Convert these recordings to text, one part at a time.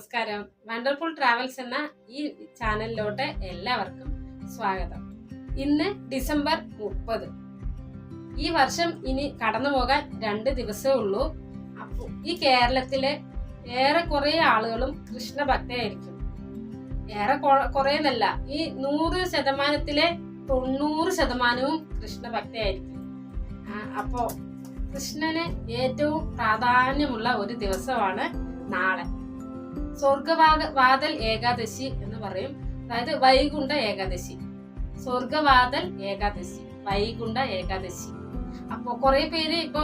നമസ്കാരം. Wonderful travels എന്ന ഈ ചാനലിലോട്ട് എല്ലാവർക്കും സ്വാഗതം. ഇന്ന് ഡിസംബർ മുപ്പത്. ഈ വർഷം ഇനി കടന്നു പോകാൻ രണ്ട് ദിവസമേ ഉള്ളൂ. അപ്പോൾ ഈ കേരളത്തിലെ ഏറെ കുറേ ആളുകളും കൃഷ്ണഭക്തയായിരിക്കും. ഏറെ കുറേന്നല്ല ഈ നൂറ് ശതമാനത്തിലെ തൊണ്ണൂറ് ശതമാനവും കൃഷ്ണഭക്തയായിരിക്കും. ഭക്തയായിരിക്കും അപ്പോ കൃഷ്ണന് ഏറ്റവും പ്രാധാന്യമുള്ള ഒരു ദിവസമാണ് നാളെ. സ്വർഗവാദ വാതൽ ഏകാദശി എന്ന് പറയും. അതായത് വൈകുണ്ഠ ഏകാദശി. സ്വർഗവാതൽ ഏകാദശി. വൈകുണ്ഠ ഏകാദശി. അപ്പൊ കുറേ പേര് ഇപ്പോ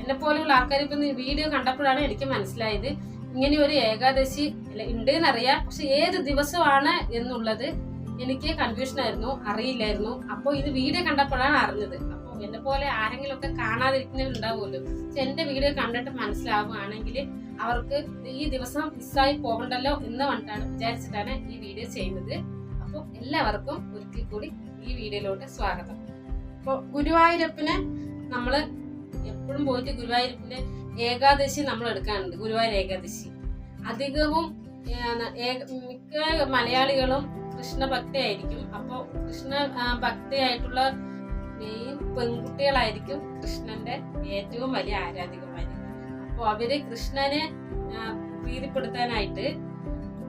എന്നെ പോലെയുള്ള ആൾക്കാർ ഇപ്പൊ വീഡിയോ കണ്ടപ്പോഴാണ് എനിക്ക് മനസ്സിലായത്. ഇങ്ങനെ ഒരു ഏകാദശി ഉണ്ട് എന്നറിയാം പക്ഷെ ഏത് ദിവസമാണ് എന്നുള്ളത് എനിക്ക് കൺഫ്യൂഷൻ ആയിരുന്നു. അറിയില്ലായിരുന്നു. അപ്പോൾ ഇത് വീഡിയോ കണ്ടപ്പോഴാണ് അറിഞ്ഞത്. അപ്പോൾ എന്നെ പോലെ ആരെങ്കിലും ഒക്കെ കാണാതിരിക്കുന്നവരുണ്ടാവുമല്ലോ. പക്ഷെ എന്റെ വീഡിയോ കണ്ടിട്ട് മനസ്സിലാവുകയാണെങ്കിൽ അവർക്ക് ഈ ദിവസം മിസ്സായി പോകണ്ടല്ലോ എന്ന് പറഞ്ഞിട്ടാണ് വിചാരിച്ചിട്ടാണ് ഈ വീഡിയോ ചെയ്യുന്നത്. അപ്പോൾ എല്ലാവർക്കും ഒരിക്കൽ കൂടി ഈ വീഡിയോയിലോട്ട് സ്വാഗതം. അപ്പോൾ ഗുരുവായൂരപ്പിന് നമ്മൾ എപ്പോഴും പോയിട്ട് ഗുരുവായൂരപ്പന്റെ ഏകാദശി നമ്മൾ എടുക്കാറുണ്ട്. ഗുരുവായൂർ ഏകാദശി. അധികവും മിക്ക മലയാളികളും കൃഷ്ണ ഭക്തയായിരിക്കും അപ്പോൾ കൃഷ്ണ ഭക്തയായിട്ടുള്ള മെയിൻ പെൺകുട്ടികളായിരിക്കും കൃഷ്ണന്റെ ഏറ്റവും വലിയ ആരാധികമാര്. അപ്പോൾ അവർ കൃഷ്ണനെ പ്രീതിപ്പെടുത്താനായിട്ട്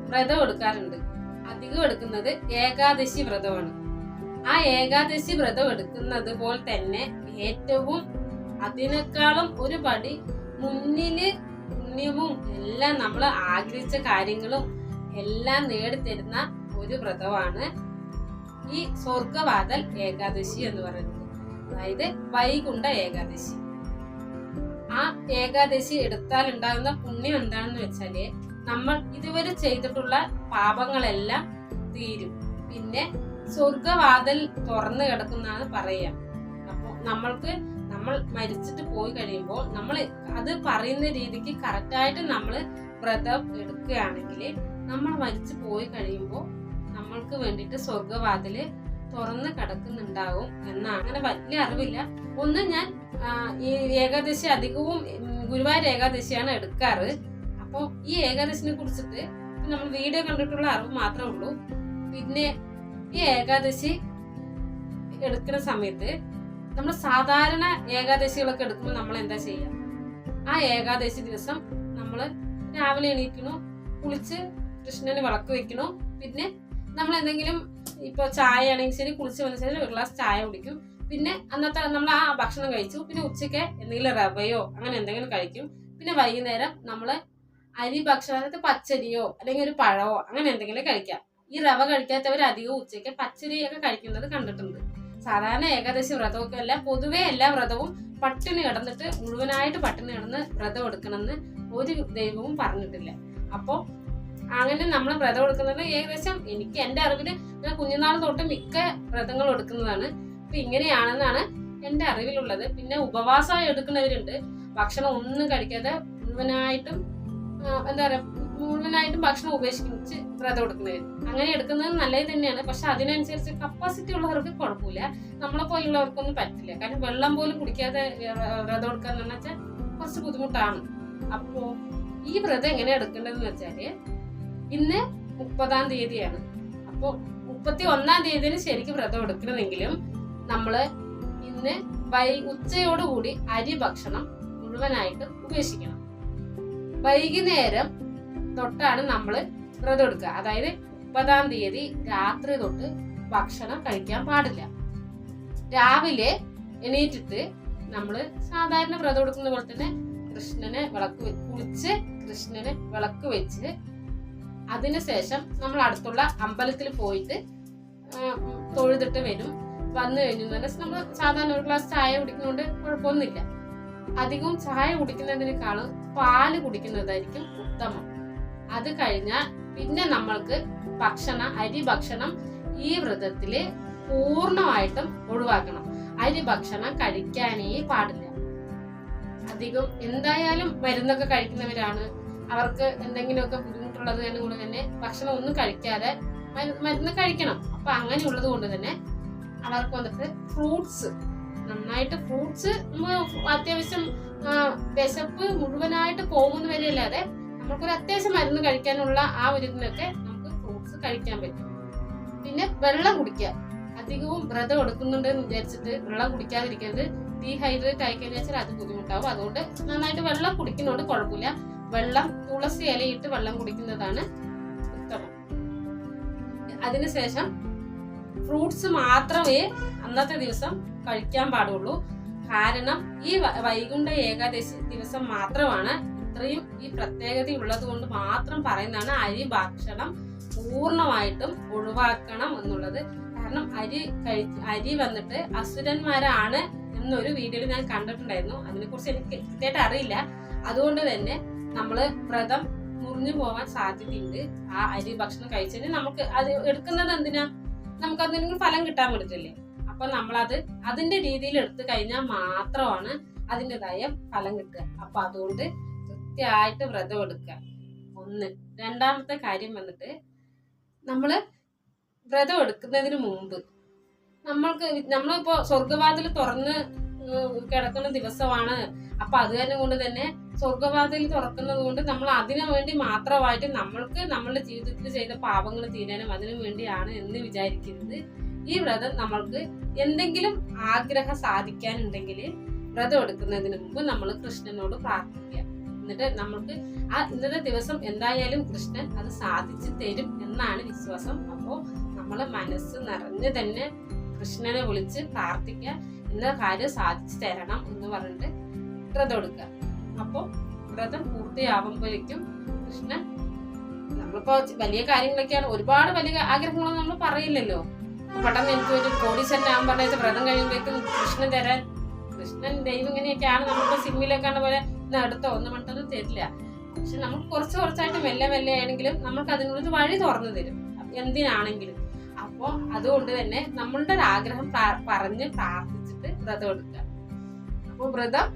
വ്രതം എടുക്കാറുണ്ട്. അധികം എടുക്കുന്നത് ഏകാദശി വ്രതമാണ്. ആ ഏകാദശി വ്രതം എടുക്കുന്നത് പോലെ തന്നെ ഏറ്റവും അതിനേക്കാളും ഒരു പടി മുന്നിൽ പുണ്യവും എല്ലാം നമ്മൾ ആഗ്രഹിച്ച കാര്യങ്ങളും എല്ലാം നേടിത്തരുന്ന ഒരു വ്രതമാണ് ഈ സ്വർഗവാതൽ ഏകാദശി എന്ന് പറയുന്നത്. അതായത് വൈകുണ്ഠ ഏകാദശി. ആ ഏകാദശി എടുത്താൽ ഉണ്ടാകുന്ന പുണ്യം എന്താണെന്ന് വെച്ചാൽ നമ്മൾ ഇതുവരെ ചെയ്തിട്ടുള്ള പാപങ്ങളെല്ലാം തീരും. പിന്നെ സ്വർഗവാതൽ തുറന്നു കിടക്കുന്നതാണ് പറയാം അപ്പോൾ നമ്മൾക്ക് നമ്മൾ മരിച്ചിട്ട് പോയി കഴിയുമ്പോൾ നമ്മൾ അത് പറയുന്ന രീതിക്ക് കറക്റ്റായിട്ട് നമ്മൾ വ്രതം എടുക്കുകയാണെങ്കിൽ നമ്മൾ മരിച്ചു പോയി കഴിയുമ്പോൾ നമ്മൾക്ക് വേണ്ടിയിട്ട് സ്വർഗവാതിൽ തുറന്ന് കിടക്കുന്നുണ്ടാവും എന്നാണ്. അങ്ങനെ വലിയ അറിവില്ല. ഒന്ന് ഞാൻ ഈ ഏകാദശി അധികവും ഗുരുവായൂർ ഏകാദശിയാണ് എടുക്കാറ്. അപ്പോൾ ഈ ഏകാദശിനെ കുറിച്ചിട്ട് നമ്മൾ വീഡിയോ കണ്ടിട്ടുള്ള അറിവ് മാത്രമേ ഉള്ളൂ. പിന്നെ ഈ ഏകാദശി എടുക്കുന്ന സമയത്ത് നമ്മൾ സാധാരണ ഏകാദശികളൊക്കെ എടുക്കുമ്പോൾ നമ്മൾ എന്താ ചെയ്യുക? ആ ഏകാദശി ദിവസം നമ്മൾ രാവിലെ എണീക്കണു കുളിച്ച് കൃഷ്ണന് വിളക്ക് വെക്കണു. പിന്നെ നമ്മൾ എന്തെങ്കിലും ഇപ്പൊ ചായ ആണെങ്കിൽ ശരി കുളിച്ച് വന്ന ശേഷം ഒരു ഗ്ലാസ് ചായ കുടിക്കും. പിന്നെ അന്നത്തെ നമ്മൾ ആ ഭക്ഷണം കഴിച്ചു. പിന്നെ ഉച്ചയ്ക്ക് എന്തെങ്കിലും റവയോ അങ്ങനെ എന്തെങ്കിലും കഴിക്കും. പിന്നെ വൈകുന്നേരം നമ്മൾ അരി ഭക്ഷണം അതായത് പച്ചരിയോ അല്ലെങ്കിൽ ഒരു പഴമോ അങ്ങനെ എന്തെങ്കിലും കഴിക്കാം. ഈ റവ കഴിക്കാത്തവർ അധികം ഉച്ചയ്ക്ക് പച്ചരിയൊക്കെ കഴിക്കുന്നത് കണ്ടിട്ടുണ്ട്. സാധാരണ ഏകാദശി വ്രതമൊക്കെ അല്ല പൊതുവേ എല്ലാ വ്രതവും പട്ടിണി കിടന്നിട്ട് മുഴുവനായിട്ട് പട്ടിണി കിടന്ന് വ്രതം എടുക്കണമെന്ന് ഒരു ദൈവവും പറഞ്ഞിട്ടില്ല. അപ്പോ അങ്ങനെ നമ്മൾ വ്രതം എടുക്കുന്നത് ഏകദേശം എനിക്ക് എന്റെ അറിവിൽ ഞാൻ കുഞ്ഞുനാൾ തൊട്ട് മിക്ക വ്രതങ്ങൾ എടുക്കുന്നതാണ്. അപ്പൊ ഇങ്ങനെയാണെന്നാണ് എന്റെ അറിവിലുള്ളത്. പിന്നെ ഉപവാസം എടുക്കുന്നവരുണ്ട്. ഭക്ഷണം ഒന്നും കഴിക്കാതെ മുഴുവനായിട്ടും എന്താ പറയാ മുഴുവനായിട്ടും ഭക്ഷണം ഉപേക്ഷിച്ച് വ്രതം എടുക്കുന്നവർ അങ്ങനെ എടുക്കുന്നത് നല്ലത് തന്നെയാണ്. പക്ഷെ അതിനനുസരിച്ച് കപ്പാസിറ്റി ഉള്ളവർക്ക് കുഴപ്പമില്ല. നമ്മളെ പോലുള്ളവർക്കൊന്നും പറ്റില്ല. കാരണം വെള്ളം പോലും കുടിക്കാതെ വ്രതം വ്രതം എടുക്കാന്ന് വെച്ചാൽ കുറച്ച് ബുദ്ധിമുട്ടാണ്. അപ്പോൾ ഈ വ്രതം എങ്ങനെ എടുക്കേണ്ടതെന്ന് വെച്ചാൽ ഇന്ന് മുപ്പതാം തീയതിയാണ്. അപ്പോൾ മുപ്പത്തി ഒന്നാം തീയതിന് ശരിക്കും വ്രതം എടുക്കണമെങ്കിലും നമ്മൾ ഇന്ന് വൈ ഉച്ചയോടുകൂടി അരി ഭക്ഷണം മുഴുവനായിട്ട് ഉപേക്ഷിക്കണം. വൈകുന്നേരം തൊട്ടാണ് നമ്മൾ വ്രതം എടുക്കുക. അതായത് മുപ്പതാം തീയതി രാത്രി തൊട്ട് ഭക്ഷണം കഴിക്കാൻ പാടില്ല. രാവിലെ എണീറ്റിട്ട് നമ്മൾ സാധാരണ വ്രതം എടുക്കുന്ന പോലെ തന്നെ കൃഷ്ണനെ വിളക്ക് കുളിച്ച് കൃഷ്ണന് വിളക്ക് വെച്ച് അതിനുശേഷം നമ്മൾ അടുത്തുള്ള അമ്പലത്തിൽ പോയിട്ട് തൊഴുതിട്ട് വരും. വന്നു കഴിഞ്ഞു നമ്മൾ സാധാരണ ഒരു ഗ്ലാസ് ചായ കുടിക്കുന്നതുകൊണ്ട് കുഴപ്പമൊന്നുമില്ല. അധികവും ചായ കുടിക്കുന്നതിനേക്കാളും പാൽ കുടിക്കുന്നതായിരിക്കും ഉത്തമം. അത് കഴിഞ്ഞാൽ പിന്നെ നമ്മൾക്ക് ഭക്ഷണം അരി ഭക്ഷണം ഈ വ്രതത്തിൽ പൂർണമായിട്ടും ഒഴിവാക്കണം. അരി ഭക്ഷണം കഴിക്കാനേ പാടില്ല. അധികം എന്തായാലും മരുന്നൊക്കെ കഴിക്കുന്നവരാണ്. അവർക്ക് എന്തെങ്കിലുമൊക്കെ എന്ന് കൊണ്ട് തന്നെ ഭക്ഷണം ഒന്നും കഴിക്കാതെ മരു- മരുന്ന് കഴിക്കണം. അപ്പൊ അങ്ങനെയുള്ളത് കൊണ്ട് തന്നെ അവർക്ക് വന്നിട്ട് ഫ്രൂട്ട്സ് നന്നായിട്ട് ഫ്രൂട്ട്സ് അത്യാവശ്യം വിശപ്പ് മുഴുവനായിട്ട് പോകുന്ന വരെ അല്ലാതെ നമുക്കൊരു അത്യാവശ്യം മരുന്ന് കഴിക്കാനുള്ള ആ ഒരു ഇതിനൊക്കെ നമുക്ക് ഫ്രൂട്ട്സ് കഴിക്കാൻ പറ്റും. പിന്നെ വെള്ളം കുടിക്കുക. അധികവും വ്രതം എടുക്കുന്നുണ്ട് എന്ന് വിചാരിച്ചിട്ട് വെള്ളം കുടിക്കാതിരിക്കരുത്. ഡീഹൈഡ്രേറ്റ് ആയിക്കഴിഞ്ഞാൽ അത് ബുദ്ധിമുട്ടാവും. അതുകൊണ്ട് നന്നായിട്ട് വെള്ളം കുടിക്കുന്നതുകൊണ്ട് കുഴപ്പമില്ല. വെള്ളം തുളസി ഇലയിട്ട് വെള്ളം കുടിക്കുന്നതാണ് ഉത്തമം. അതിനുശേഷം ഫ്രൂട്ട്സ് മാത്രമേ അന്നത്തെ ദിവസം കഴിക്കാൻ പാടുള്ളൂ. കാരണം ഈ വൈകുണ്ഠ ഏകാദശി ദിവസം മാത്രമാണ് ഇത്രയും ഈ പ്രത്യേകത ഉള്ളത് കൊണ്ട് മാത്രം പറയുന്നതാണ് അരി ഭക്ഷണം പൂർണമായിട്ടും ഒഴിവാക്കണം എന്നുള്ളത്. കാരണം അരി കഴി അരി വന്നിട്ട് അസുരന്മാരാണ് എന്നൊരു വീഡിയോയിൽ ഞാൻ കണ്ടിട്ടുണ്ടായിരുന്നു. അതിനെക്കുറിച്ച് എനിക്ക് കൃത്യമായിട്ട് അറിയില്ല. അതുകൊണ്ട് തന്നെ നമ്മൾ വ്രതം മുറിഞ്ഞു പോകാൻ സാധ്യതയുണ്ട്. ആ അരി ഭക്ഷണം കഴിച്ചതിന് നമുക്ക് അത് എടുക്കുന്നത് എന്തിനാ? നമുക്ക് എന്തെങ്കിലും ഫലം കിട്ടാൻ വേണ്ടിയിട്ടല്ലേ അപ്പൊ നമ്മളത് അതിന്റെ രീതിയിൽ എടുത്തു കഴിഞ്ഞാൽ മാത്രമാണ് അതിന്റെതായ ഫലം കിട്ടുക. അപ്പൊ അതുകൊണ്ട് കൃത്യമായിട്ട് വ്രതം എടുക്കുക. ഒന്ന്. രണ്ടാമത്തെ കാര്യം വന്നിട്ട് നമ്മൾ വ്രതം എടുക്കുന്നതിന് മുമ്പ് നമ്മൾക്ക് നമ്മളിപ്പോ സ്വർഗവാതിൽ തുറന്ന് കിടക്കുന്ന ദിവസമാണ്. അപ്പൊ അത് തന്നെ കൊണ്ട് തന്നെ സ്വർഗവാതിൽ തുറക്കുന്നത് കൊണ്ട് നമ്മൾ അതിനു വേണ്ടി മാത്രമായിട്ട് നമ്മൾക്ക് നമ്മളുടെ ജീവിതത്തിൽ ചെയ്ത പാപങ്ങൾ തീരാനും അതിനു വേണ്ടിയാണ് എന്ന് വിചാരിക്കുന്നത് ഈ വ്രതം നമ്മൾക്ക് എന്തെങ്കിലും ആഗ്രഹം സാധിക്കാനുണ്ടെങ്കിൽ വ്രതം എടുക്കുന്നതിന് മുമ്പ് നമ്മൾ കൃഷ്ണനോട് പ്രാർത്ഥിക്കുക. എന്നിട്ട് നമ്മൾക്ക് ആ ഇന്നത്തെ ദിവസം എന്തായാലും കൃഷ്ണൻ അത് സാധിച്ചു തരും എന്നാണ് വിശ്വാസം. അപ്പോൾ നമ്മൾ മനസ്സ് നിറഞ്ഞ് തന്നെ കൃഷ്ണനെ വിളിച്ച് പ്രാർത്ഥിക്കുക. ഇന്ന കാര്യം സാധിച്ചു തരണം എന്ന് പറഞ്ഞിട്ട് വ്രതം എടുക്കുക. അപ്പോൾ വ്രതം പൂർത്തിയാവുമ്പോഴേക്കും കൃഷ്ണൻ നമ്മളിപ്പോ വലിയ കാര്യങ്ങളൊക്കെയാണ്. ഒരുപാട് വലിയ ആഗ്രഹങ്ങളൊന്നും നമ്മൾ പറയില്ലല്ലോ. പെട്ടെന്ന് എനിക്ക് ഒരു കോടീശ്വരൻ ആകാൻ പറഞ്ഞ വ്രതം കഴിയുമ്പോഴേക്കും കൃഷ്ണൻ തരാൻ കൃഷ്ണൻ ദൈവം ഇങ്ങനെയൊക്കെയാണ് നമ്മളിപ്പോ സിനിമയിലൊക്കെ പോലെ എടുത്തോ ഒന്നും പറഞ്ഞൊന്നും തരില്ല. പക്ഷെ നമുക്ക് കുറച്ച് കുറച്ചായിട്ട് മെല്ലെ മെല്ലെ ആണെങ്കിലും നമുക്ക് അതിനൊരു വഴി തുറന്നു തരും. എന്തിനാണെങ്കിലും. അപ്പോ അതുകൊണ്ട് തന്നെ നമ്മളുടെ ഒരു ആഗ്രഹം പറഞ്ഞ് പ്രാർത്ഥിച്ചിട്ട് വ്രതം എടുക്കുക. അപ്പൊ വ്രതം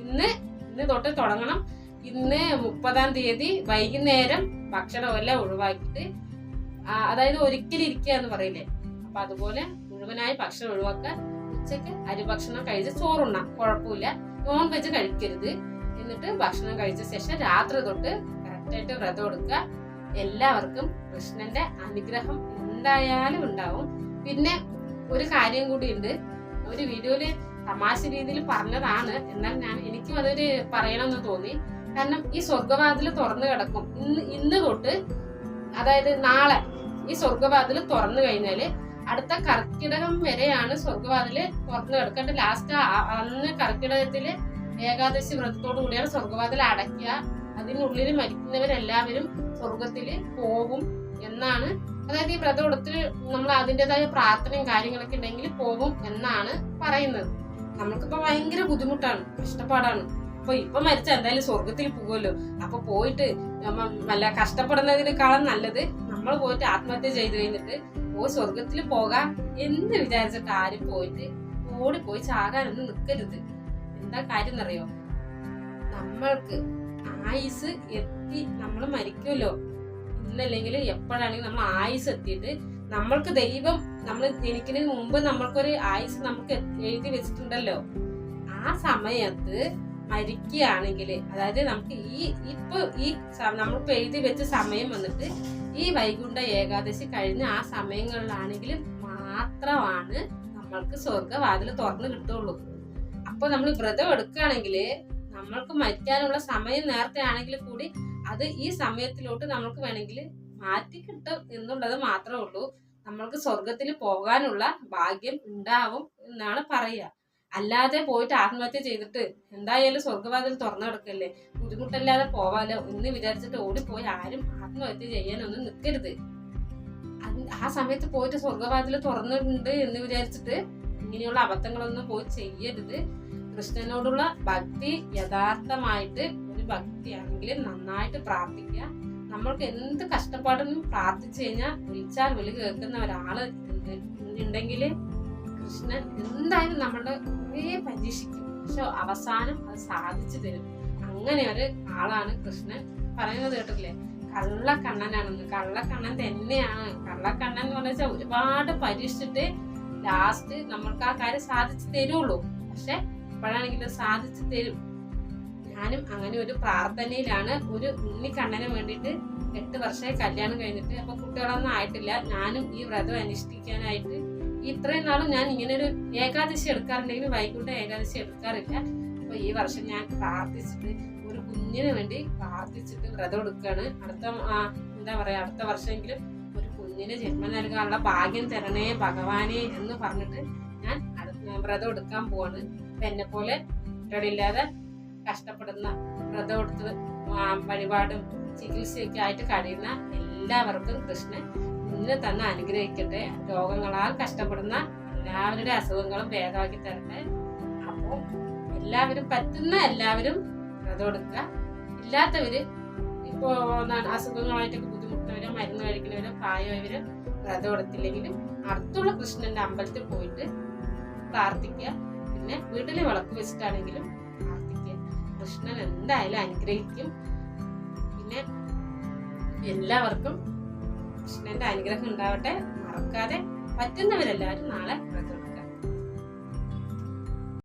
ഇന്ന് ഇന്ന് തൊട്ട് തുടങ്ങണം. ഇന്ന് മുപ്പതാം തീയതി വൈകുന്നേരം ഭക്ഷണമെല്ലാം ഒഴിവാക്കിയിട്ട് ആ, അതായത് ഒരിക്കലും ഇരിക്കുക എന്ന് പറയില്ലേ? അപ്പൊ അതുപോലെ മുഴുവനായി ഭക്ഷണം ഒഴിവാക്കുക. ഉച്ചയ്ക്ക് അരി ഭക്ഷണം കഴിച്ച് ചോറുണ്ണാം. കുഴപ്പമില്ല. നോൺ വെജ് കഴിക്കരുത്. എന്നിട്ട് ഭക്ഷണം കഴിച്ച ശേഷം രാത്രി തൊട്ട് കറക്റ്റായിട്ട് വ്രതം എടുക്കുക. എല്ലാവർക്കും കൃഷ്ണന്റെ അനുഗ്രഹം എന്തായാലും ഉണ്ടാവും. പിന്നെ ഒരു കാര്യം കൂടി ഉണ്ട്. ഒരു വീഡിയോയിൽ തമാശ രീതിയിൽ പറഞ്ഞതാണ്. എന്നാൽ ഞാൻ എനിക്കും അതൊരു പറയണമെന്ന് തോന്നി. കാരണം ഈ സ്വർഗവാതിൽ തുറന്നു കിടക്കും. ഇന്ന് ഇന്ന് തൊട്ട് അതായത് നാളെ ഈ സ്വർഗവാതിൽ തുറന്നു കഴിഞ്ഞാൽ അടുത്ത കർക്കിടകം വരെയാണ് സ്വർഗവാതിൽ തുറന്നു കിടക്കേണ്ട ലാസ്റ്റ് അന്ന് കർക്കിടകത്തിൽ ഏകാദശി വ്രതത്തോടു കൂടിയാണ് സ്വർഗവാതിൽ അടയ്ക്കുക. അതിനുള്ളിൽ മരിക്കുന്നവരെല്ലാവരും സ്വർഗത്തിൽ പോകും എന്നാണ്. അതായത് ഈ വ്രതം എടുത്ത് നമ്മൾ അതിന്റെതായ പ്രാർത്ഥനയും കാര്യങ്ങളൊക്കെ ഉണ്ടെങ്കിൽ പോകും എന്നാണ് പറയുന്നത്. നമുക്കിപ്പോ ഭയങ്കര ബുദ്ധിമുട്ടാണ് കഷ്ടപ്പാടാണ്. അപ്പൊ ഇപ്പൊ മരിച്ച എന്തായാലും സ്വർഗത്തിൽ പോകുമല്ലോ അപ്പൊ പോയിട്ട് നല്ല കഷ്ടപ്പെടുന്നതിനേക്കാളും നല്ലത് നമ്മൾ പോയിട്ട് ആത്മഹത്യ ചെയ്തു കഴിഞ്ഞിട്ട് ഓ സ്വർഗത്തിൽ പോകാം എന്ന് വിചാരിച്ചിട്ട് ആരും പോയിട്ട് ഓടിപ്പോയി ചാകാനൊന്നും നിൽക്കരുത് എന്താ കാര്യം എന്നറിയോ? നമ്മൾക്ക് ആയുസ് എത്തി നമ്മൾ മരിക്കുമല്ലോ. ഇന്നല്ലെങ്കിൽ എപ്പോഴാണെങ്കിലും നമ്മൾ ആയുസ് എത്തിയിട്ട് നമ്മൾക്ക് ദൈവം നമ്മൾ ജനിക്കുന്നതിന് മുമ്പ് നമ്മൾക്കൊരു ആയുസ് നമുക്ക് എഴുതി വെച്ചിട്ടുണ്ടല്ലോ. ആ സമയത്ത് മരിക്കുകയാണെങ്കിൽ അതായത് നമുക്ക് ഈ ഇപ്പൊ ഈ നമ്മളിപ്പോ എഴുതി വെച്ച സമയം വന്നിട്ട് ഈ വൈകുണ്ഠ ഏകാദശി കഴിഞ്ഞ ആ സമയങ്ങളിലാണെങ്കിൽ മാത്രമാണ് നമ്മൾക്ക് സ്വർഗവാതിൽ തുറന്നു കിട്ടുള്ളൂ. അപ്പൊ നമ്മൾ വ്രതം എടുക്കുകയാണെങ്കിൽ നമ്മൾക്ക് മരിക്കാനുള്ള സമയം നേരത്തെ ആണെങ്കിൽ കൂടി അത് ഈ സമയത്തിലോട്ട് നമ്മൾക്ക് വേണമെങ്കിൽ മാറ്റി കിട്ടും എന്നുള്ളത് മാത്രമേ ഉള്ളൂ. നമ്മൾക്ക് സ്വർഗത്തിൽ പോകാനുള്ള ഭാഗ്യം ഉണ്ടാവും എന്നാണ് പറയുക. അല്ലാതെ പോയിട്ട് ആത്മഹത്യ ചെയ്തിട്ട് എന്തായാലും സ്വർഗവാതിൽ തുറന്നു കിടക്കല്ലേ ബുദ്ധിമുട്ടല്ലാതെ പോവാലോ എന്ന് വിചാരിച്ചിട്ട് ഓടിപ്പോയി ആരും ആത്മഹത്യ ചെയ്യാനൊന്നും നിൽക്കരുത് ആ സമയത്ത് പോയിട്ട് സ്വർഗവാതിൽ തുറന്നിട്ടുണ്ട് എന്ന് വിചാരിച്ചിട്ട് ഇങ്ങനെയുള്ള അബദ്ധങ്ങളൊന്നും പോയി ചെയ്യരുത്. കൃഷ്ണനോടുള്ള ഭക്തി യഥാർത്ഥമായിട്ട് ഒരു ഭക്തിയാണെങ്കിൽ നന്നായിട്ട് പ്രാർത്ഥിക്കുക. നമ്മൾക്ക് എന്ത് കഷ്ടപ്പാടൊന്നും പ്രാർത്ഥിച്ചു കഴിഞ്ഞാൽ വിളിച്ചാൽ വിളി കേൾക്കുന്ന ഒരാൾ ഉണ്ടെങ്കിൽ കൃഷ്ണൻ എന്തായാലും നമ്മളുടെ കുറേ പരീക്ഷിക്കും. പക്ഷെ അവസാനം അത് സാധിച്ചു തരും. അങ്ങനെ ഒരു ആളാണ് കൃഷ്ണൻ. പറയുന്നത് കേട്ടില്ലേ കള്ളക്കണ്ണനാണെന്ന്. കള്ളക്കണ്ണൻ തന്നെയാണ്. കള്ളക്കണ്ണൻ എന്ന് പറഞ്ഞാൽ ഒരുപാട് പരീക്ഷിച്ചിട്ട് ലാസ്റ്റ് നമ്മൾക്ക് ആ കാര്യം സാധിച്ചു തരുള്ളൂ. പക്ഷെ ഇപ്പോഴാണെങ്കിലും സാധിച്ചു തരും. ഞാനും അങ്ങനെ ഒരു പ്രാർത്ഥനയിലാണ് ഒരു ഉണ്ണിക്കണ്ണന് വേണ്ടിയിട്ട് എട്ട് വർഷമായി കല്യാണം കഴിഞ്ഞിട്ട് അപ്പൊ കുട്ടികളൊന്നും ആയിട്ടില്ല. ഞാനും ഈ വ്രതം അനുഷ്ഠിക്കാനായിട്ട് ഇത്രയും നാളും ഞാൻ ഇങ്ങനെ ഒരു ഏകാദശി എടുക്കാറുണ്ടെങ്കിലും വൈകുണ്ഠ ഏകാദശി എടുക്കാറില്ല. അപ്പൊ ഈ വർഷം ഞാൻ പ്രാർത്ഥിച്ചിട്ട് ഒരു കുഞ്ഞിന് വേണ്ടി പ്രാർത്ഥിച്ചിട്ട് വ്രതം എടുക്കുകയാണ് അടുത്ത എന്താ പറയാ അടുത്ത വർഷമെങ്കിലും ഒരു കുഞ്ഞിന് ജന്മം നൽകാനുള്ള ഭാഗ്യം തരണേ ഭഗവാനെ എന്ന് പറഞ്ഞിട്ട് ഞാൻ വ്രതം എടുക്കാൻ പോവാണ്. അപ്പൊ എന്നെ പോലെ കുട്ടികളില്ലാതെ കഷ്ടപ്പെടുന്ന വ്രതം എടുത്ത് ആ, വഴിപാടും ചികിത്സയൊക്കെ ആയിട്ട് കഴിയുന്ന എല്ലാവർക്കും കൃഷ്ണൻ ഇന്ന് തന്നെ അനുഗ്രഹിക്കട്ടെ. രോഗങ്ങളാൽ കഷ്ടപ്പെടുന്ന എല്ലാവരുടെ അസുഖങ്ങളും ഭേദമാക്കി തരട്ടെ. അപ്പോൾ എല്ലാവരും പറ്റുന്ന എല്ലാവരും വ്രതം എടുക്കുക. ഇല്ലാത്തവര് ഇപ്പോ എന്താണ് അസുഖങ്ങളായിട്ടൊക്കെ ബുദ്ധിമുട്ടുന്നവരോ മരുന്ന് കഴിക്കുന്നവരോ വ്രതം എടുത്തില്ലെങ്കിലും അടുത്തുള്ള കൃഷ്ണന്റെ അമ്പലത്തിൽ പോയിട്ട് പ്രാർത്ഥിക്കുക. പിന്നെ വീട്ടിലെ വിളക്ക് വെച്ചിട്ടാണെങ്കിലും കൃഷ്ണൻ എന്തായാലും അനുഗ്രഹിക്കും. പിന്നെ എല്ലാവർക്കും കൃഷ്ണന്റെ അനുഗ്രഹം ഉണ്ടാവട്ടെ. മറക്കാതെ പറ്റുന്നവരെല്ലാവരും നാളെ